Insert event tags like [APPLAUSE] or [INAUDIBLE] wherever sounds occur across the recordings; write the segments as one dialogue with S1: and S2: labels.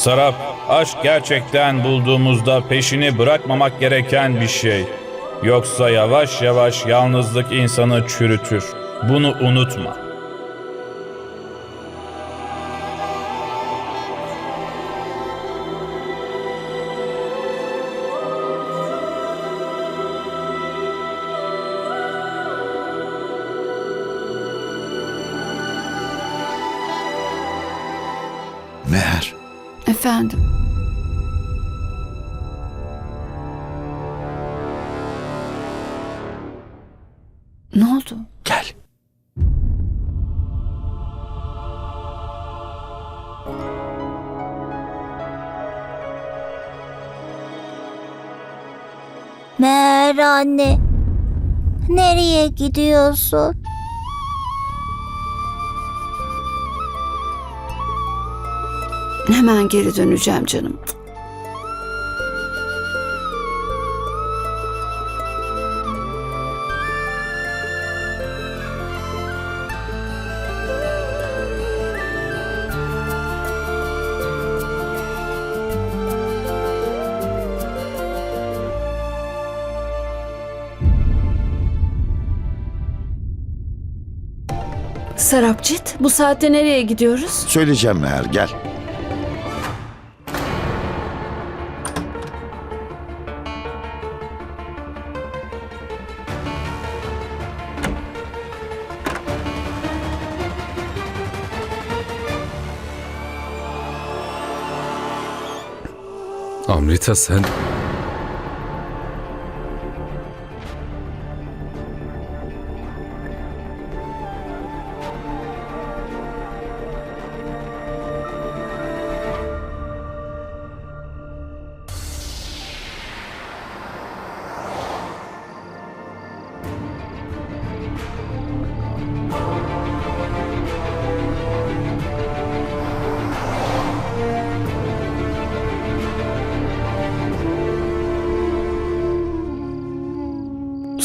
S1: Sarap, aşk gerçekten bulduğumuzda peşini bırakmamak gereken bir şey. Yoksa yavaş yavaş yalnızlık insanı çürütür. Bunu unutma.
S2: Efendim. Ne oldu?
S3: gel.
S4: Meğer anne. Nereye gidiyorsun?
S2: Hemen geri döneceğim canım. Sarapcit, bu saatte nereye gidiyoruz?
S3: Söyleyeceğim Meğer gel.
S5: Amrita sen...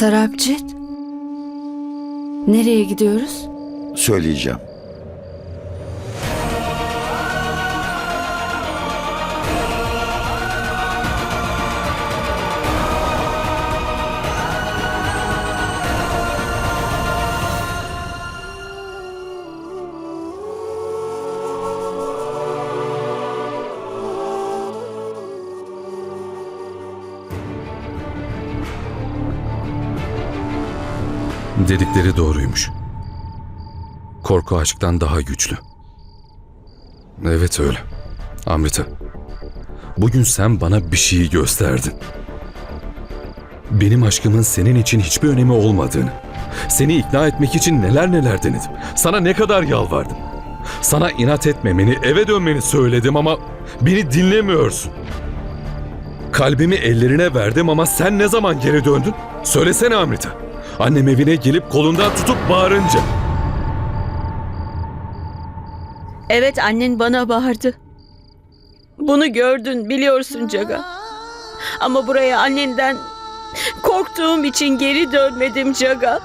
S2: Sarapcit. Nereye gidiyoruz?
S3: Söyleyeceğim.
S5: Dedikleri doğruymuş. Korku aşktan daha güçlü. Evet öyle. Amrita. Bugün sen bana bir şeyi gösterdin. Benim aşkımın senin için hiçbir önemi olmadığını, seni ikna etmek için neler neler denedim. Sana ne kadar yalvardım. Sana inat etmemeni, eve dönmeni söyledim ama beni dinlemiyorsun. Kalbimi ellerine verdim ama sen ne zaman geri döndün? Söylesene Amrita. Annem evine gelip kolundan tutup bağırınca.
S6: Evet annen bana bağırdı. Bunu gördün biliyorsun Caga. Ama buraya annenden korktuğum için geri dönmedim Caga.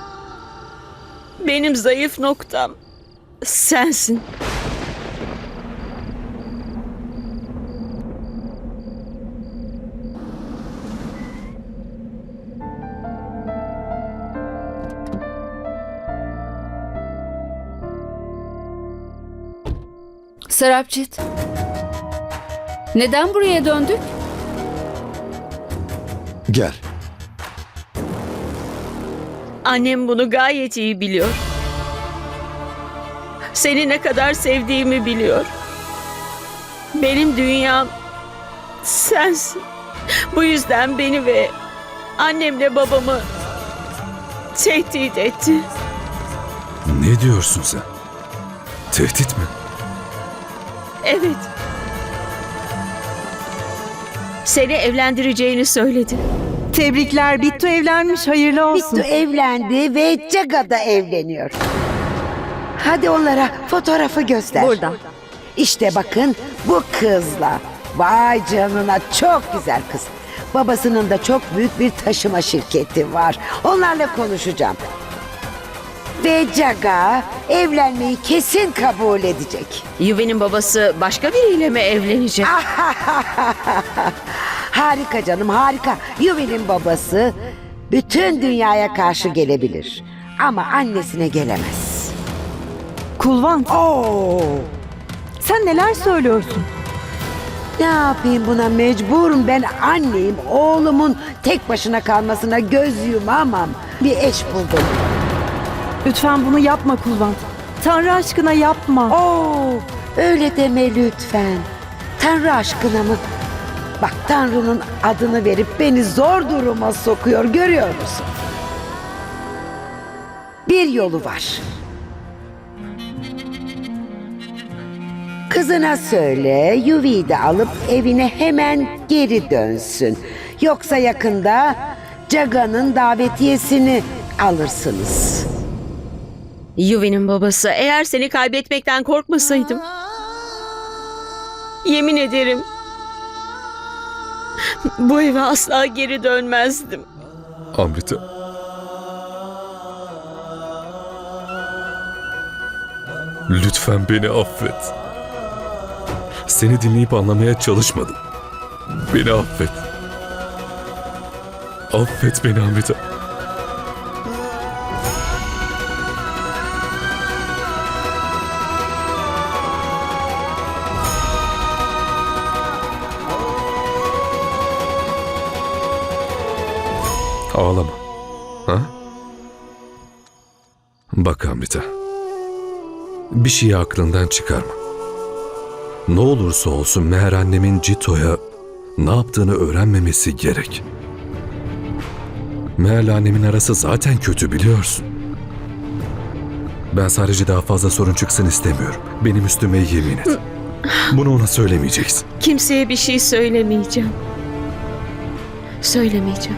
S6: Benim zayıf noktam sensin.
S2: Sarapcit. Neden buraya döndük?
S3: Gel.
S6: Annem bunu gayet iyi biliyor. Seni ne kadar sevdiğimi biliyor. Benim dünyam sensin. Bu yüzden beni ve annemle babamı tehdit etti.
S5: Ne diyorsun sen? Tehdit mi?
S6: Evet. Seni evlendireceğini söyledi.
S7: Tebrikler Bittu evlenmiş hayırlı olsun.
S8: Bittu evlendi ve Caga da evleniyor. Hadi onlara fotoğrafı göster.
S7: Burada.
S8: İşte bakın bu kızla. Vay canına çok güzel kız. Babasının da çok büyük bir taşıma şirketi var. Onlarla konuşacağım. Ve Caga evlenmeyi kesin kabul edecek.
S6: Yuvi'nin babası başka biriyle mi evlenecek? [LAUGHS]
S8: Harika canım harika. Yuvi'nin babası bütün dünyaya karşı gelebilir. Ama annesine gelemez.
S7: Kulvan
S8: Oo,
S7: sen neler söylüyorsun?
S8: ne yapayım buna mecburum. Ben anneyim. Oğlumun tek başına kalmasına göz yumamam. Bir eş buldum.
S7: Lütfen bunu yapma Kulvan. Tanrı aşkına yapma.
S8: Oo, öyle deme lütfen. Tanrı aşkına mı? Bak Tanrı'nın adını verip beni zor duruma sokuyor görüyor musun? Bir yolu var. Kızına söyle Yuvi'yi de alıp evine hemen geri dönsün. Yoksa yakında Caga'nın davetiyesini alırsınız.
S6: Yuvi'nin babası eğer seni kaybetmekten korkmasaydım. Yemin ederim. Bu eve asla geri dönmezdim.
S5: Amrita. Lütfen beni affet. Seni dinleyip anlamaya çalışmadım. Beni affet. Affet beni Amrita. Ağlama. Ha? Bak Amrita. Bir şeyi aklından çıkarma. Ne olursa olsun meğer annemin Cito'ya ne yaptığını öğrenmemesi gerek. Meğerle annemin arası zaten kötü biliyorsun. Ben sadece daha fazla sorun çıksın istemiyorum. Benim üstüme yemin et. Bunu ona söylemeyeceksin.
S6: Kimseye bir şey söylemeyeceğim. Söylemeyeceğim.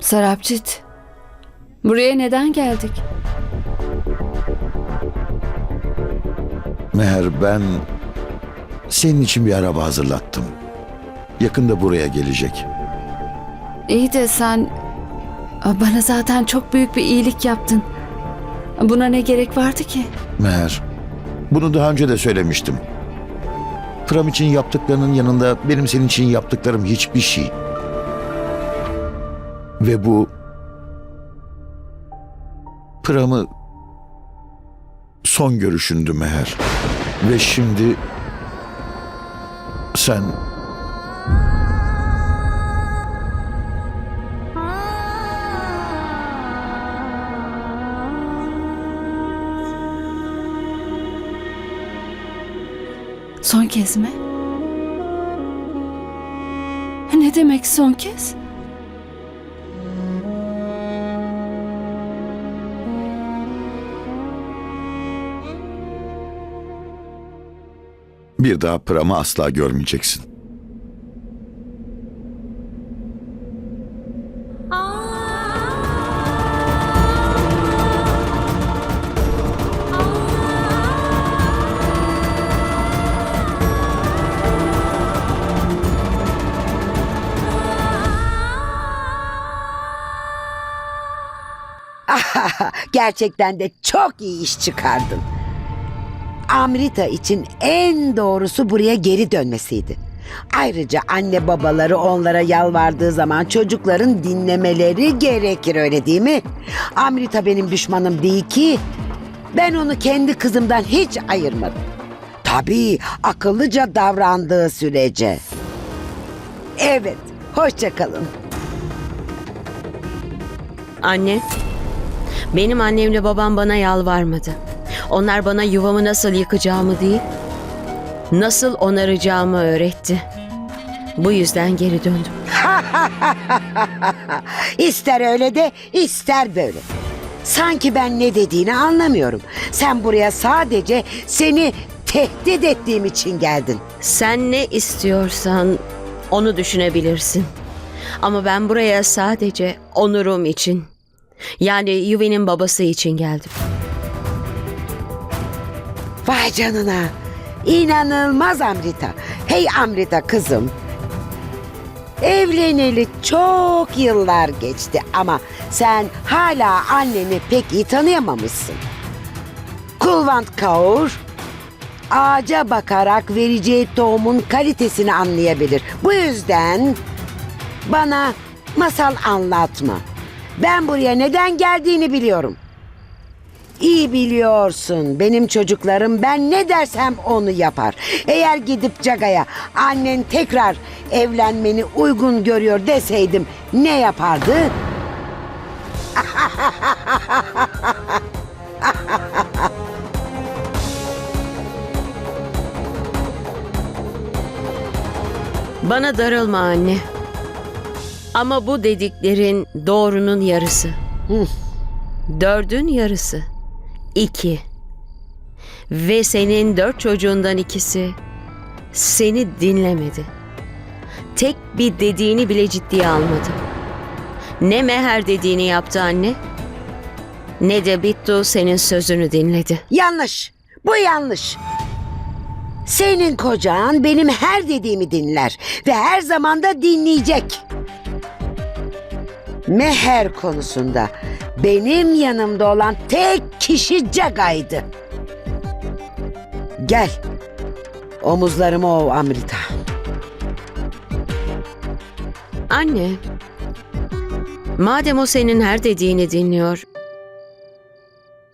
S2: Sarapcit. Buraya neden geldik?
S3: Meher ben senin için bir araba hazırlattım. Yakında buraya gelecek.
S2: İyi de sen bana zaten çok büyük bir iyilik yaptın. Buna ne gerek vardı ki?
S3: Meher, bunu daha önce de söylemiştim. Pram için yaptıklarının yanında benim senin için yaptıklarım hiçbir şey. Ve bu Pram'ı son görüşündü Meher. Ve şimdi sen
S2: Son kez mi? Ne demek son kez?
S3: bir daha Pram'ı asla görmeyeceksin. [LAUGHS]
S8: Gerçekten de çok iyi iş çıkardın. Amrita için en doğrusu buraya geri dönmesiydi. Ayrıca anne babaları onlara yalvardığı zaman çocukların dinlemeleri gerekir öyle değil mi? Amrita benim düşmanım değil ki. Ben onu kendi kızımdan hiç ayırmadım. Tabii akıllıca davrandığı sürece. Evet, hoşça kalın.
S6: Anne, benim annemle babam bana yalvarmadı. Onlar bana yuvamı nasıl yıkacağımı değil, nasıl onaracağımı öğretti. Bu yüzden geri döndüm. [LAUGHS]
S8: İster öyle de ister böyle. Sanki ben ne dediğini anlamıyorum. Sen buraya sadece seni tehdit ettiğim için geldin.
S6: Sen ne istiyorsan onu düşünebilirsin. Ama ben buraya sadece onurum için, yani Yuvi'nin babası için geldim.
S8: Vay canına. İnanılmaz Amrita. Hey Amrita kızım. Evleneli çok yıllar geçti ama sen hala anneni pek iyi tanıyamamışsın. Kulvant Kaur ağaca bakarak vereceği tohumun kalitesini anlayabilir. Bu yüzden bana masal anlatma. Ben buraya neden geldiğini biliyorum. İyi biliyorsun benim çocuklarım ben ne dersem onu yapar. Eğer gidip Caga'ya annen tekrar evlenmeni uygun görüyor deseydim ne yapardı?
S6: Bana darılma anne. Ama bu dediklerin doğrunun yarısı. Dördün yarısı. İki. Ve senin dört çocuğundan ikisi seni dinlemedi. Tek bir dediğini bile ciddiye almadı. Ne meher dediğini yaptı anne, ne de Bittu senin sözünü dinledi.
S8: Yanlış. Bu yanlış. Senin kocan benim her dediğimi dinler ve her zaman da dinleyecek. Meher konusunda benim yanımda olan tek kişi Caga'ydı. Gel. Omuzlarımı ov Amrita.
S6: Anne, madem o senin her dediğini dinliyor,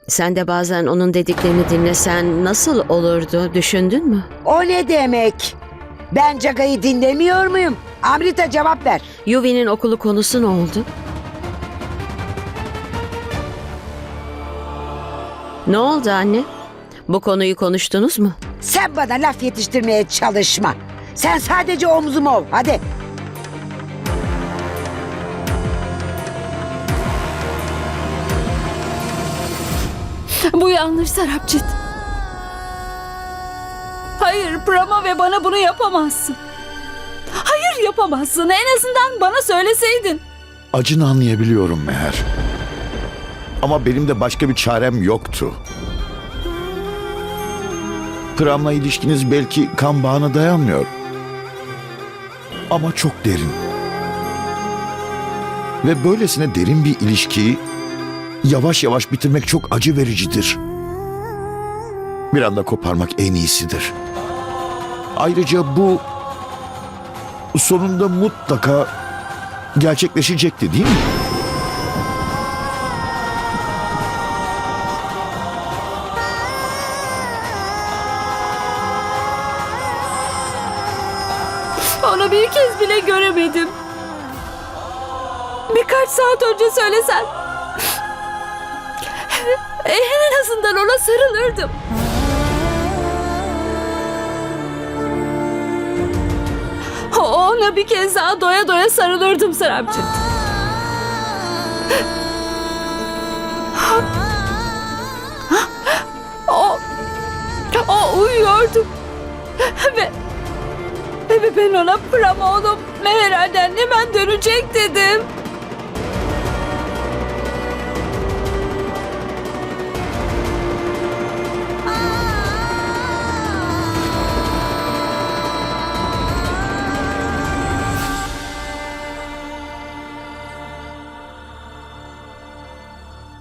S6: sen de bazen onun dediklerini dinlesen nasıl olurdu düşündün mü?
S8: O ne demek? Ben Caga'yı dinlemiyor muyum? Amrita cevap ver.
S6: Yuvi'nin okulu konusu ne oldu? Ne oldu anne? Bu konuyu konuştunuz mu?
S8: Sen bana laf yetiştirmeye çalışma. Sen sadece omzumu ov. Hadi.
S2: Bu yanlış Sarapcit. Hayır Prama ve bana bunu yapamazsın. Hayır yapamazsın. En azından bana söyleseydin.
S3: Acını anlayabiliyorum Meher. Ama benim de başka bir çarem yoktu. Pram'la ilişkiniz belki kan bağına dayanmıyor. Ama çok derin. Ve böylesine derin bir ilişkiyi yavaş yavaş bitirmek çok acı vericidir. Bir anda koparmak en iyisidir. Ayrıca bu sonunda mutlaka gerçekleşecekti değil mi?
S2: Önce söylesen. En azından ona sarılırdım. Ona bir kez daha doya doya sarılırdım Serapcığım. O, o uyuyordu. Ve ve ben ona Pram oğlum Meherhal'den hemen dönecek dedim.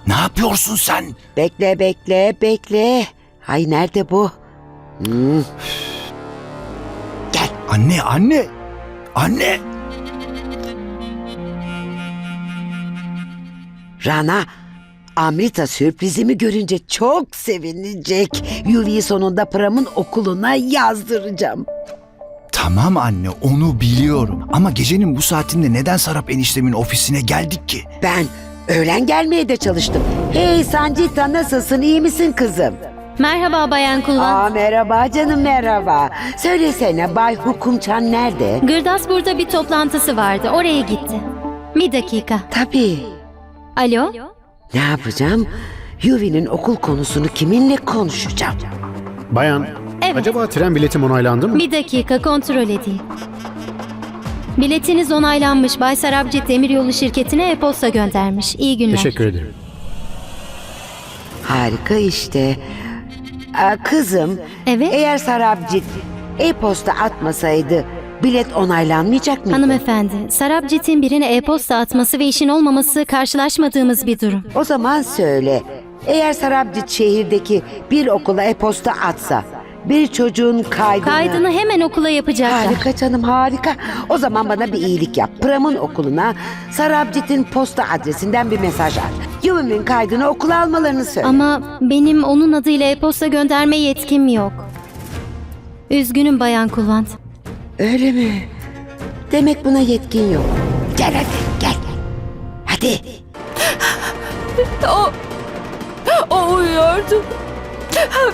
S9: Ne yapıyorsun sen?
S8: Bekle bekle bekle. Ay nerede bu? Hmm. Gel.
S9: Anne, anne. Anne.
S8: Rana. Amrita sürprizimi görünce çok sevinecek. Yuvi'yi sonunda Pram'ın okuluna yazdıracağım.
S9: Tamam anne, onu biliyorum. Ama gecenin bu saatinde neden Sarap eniştemin ofisine geldik ki?
S8: Ben öğlen gelmeye de çalıştım. Hey Sancita nasılsın iyi misin kızım?
S10: Merhaba Bayan Kulvan.
S8: Aa merhaba canım merhaba. Söylesene Bay Hukumçan nerede?
S10: Gırdas burada bir toplantısı vardı. Oraya gitti. Bir dakika.
S8: Tabii.
S10: Alo?
S8: Ne yapacağım? Yuvi'nin okul konusunu kiminle konuşacağım?
S11: Bayan,
S10: Evet.
S11: acaba tren biletim onaylandı mı?
S10: Bir dakika kontrol edeyim. Biletiniz onaylanmış. Bay Sarabcit Demiryolu şirketine e-posta göndermiş. İyi günler.
S11: Teşekkür ederim.
S8: Harika işte. Aa, kızım,
S10: Evet.
S8: eğer Sarabcit e-posta atmasaydı Bilet onaylanmayacak mıydı?
S10: Hanımefendi, Sarabcit'in birine e-posta atması ve işin olmaması karşılaşmadığımız bir durum.
S8: O zaman söyle. Eğer Sarabcit şehirdeki bir okula e-posta atsa bir çocuğun kaydını...
S10: Kaydını hemen okula yapacaklar.
S8: Harika canım harika. O zaman bana bir iyilik yap. Pram'ın okuluna Sarabcit'in posta adresinden bir mesaj at. Yuvim'in kaydını okula almalarını söyle.
S10: Ama benim onun adıyla e-posta gönderme yetkim yok. Üzgünüm Bayan Kulvant.
S8: Öyle mi? Demek buna yetkin yok. Gel hadi gel. Hadi.
S2: O, o uyuyordu.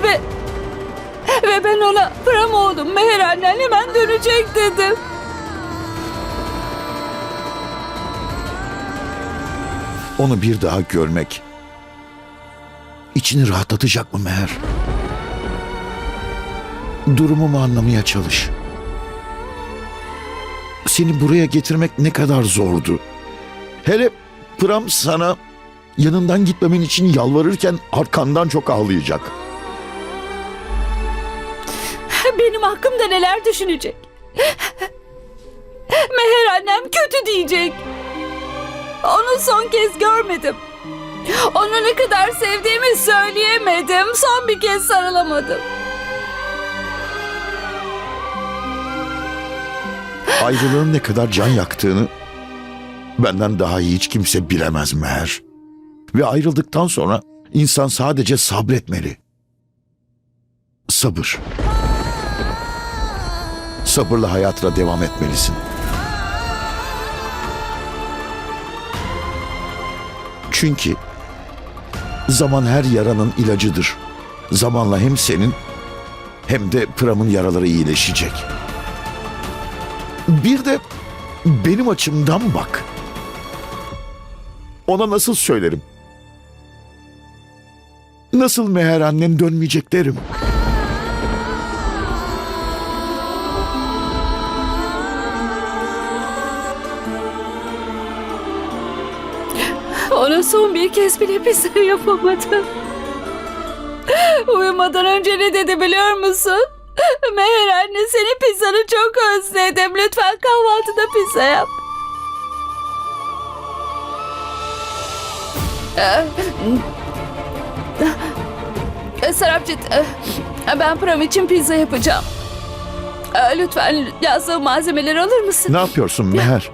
S2: Ve ve ben ona Pram oğlum Meher annen hemen dönecek dedim.
S3: Onu bir daha görmek içini rahatlatacak mı Meher? Durumumu anlamaya çalış. Seni buraya getirmek ne kadar zordu. Hele Pram sana yanından gitmemen için yalvarırken arkandan çok ağlayacak.
S2: Benim hakkımda neler düşünecek? Meher annem kötü diyecek. Onu son kez görmedim. Onu ne kadar sevdiğimi söyleyemedim. Son bir kez sarılamadım.
S3: Ayrılığın ne kadar can yaktığını benden daha iyi hiç kimse bilemez Meher. Ve ayrıldıktan sonra insan sadece sabretmeli. Sabır. Sabırla hayatına devam etmelisin. Çünkü zaman her yaranın ilacıdır. Zamanla hem senin hem de Pram'ın yaraları iyileşecek. Bir de benim açımdan bak. Ona nasıl söylerim? Nasıl meğer annem dönmeyecek derim.
S2: Son bir kez bile pizza [LAUGHS] yapamadım. Uyumadan önce ne dedi biliyor musun? Meher anne senin pizzanı çok özledim. Lütfen kahvaltıda pizza yap. Ee, Sarapcit, e, ben Pram için pizza yapacağım. Ee, Lütfen yazdığım malzemeleri alır mısın?
S3: Ne yapıyorsun Meher?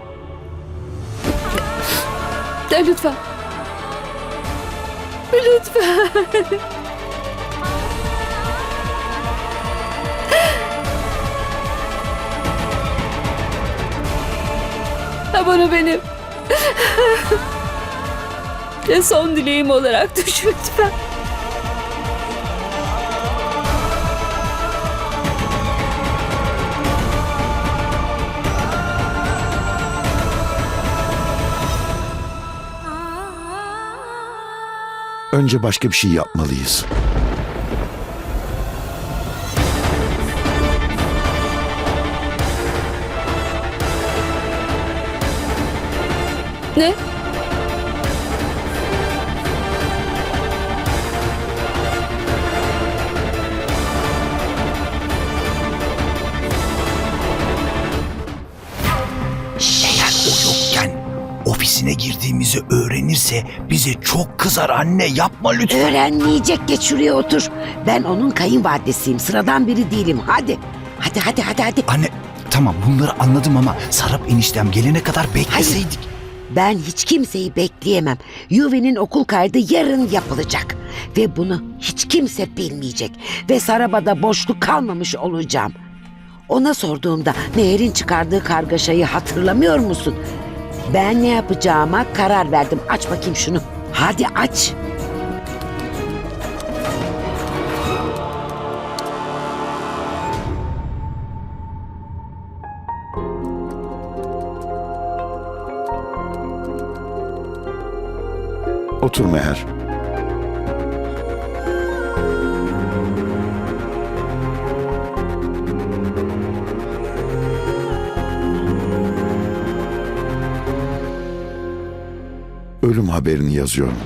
S2: Lütfen. Lütfen. Ha, Bunu benim son dileğim olarak düşün lütfen.
S3: Önce başka bir şey yapmalıyız.
S2: Ne?
S9: Girdiğimizi öğrenirse bize çok kızar anne yapma lütfen.
S8: Öğrenmeyecek geç şuraya otur. Ben onun kayınvalidesiyim. Sıradan biri değilim. Hadi. Hadi hadi hadi hadi.
S9: Anne tamam bunları anladım ama Sarap eniştem gelene kadar bekleseydik.
S8: Ben hiç kimseyi bekleyemem. Yuvi'nin okul kaydı yarın yapılacak. Ve bunu hiç kimse bilmeyecek. Ve Saraba'da boşluk kalmamış olacağım. Ona sorduğumda Meher'in çıkardığı kargaşayı hatırlamıyor musun? Ben ne yapacağıma karar verdim. Aç bakayım şunu. Hadi aç.
S3: Otur Meher. haberini yazıyorum.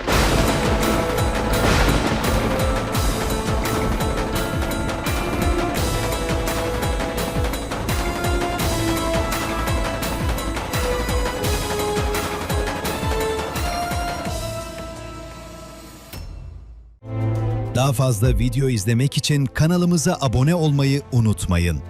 S12: Daha fazla video izlemek için kanalımıza abone olmayı unutmayın.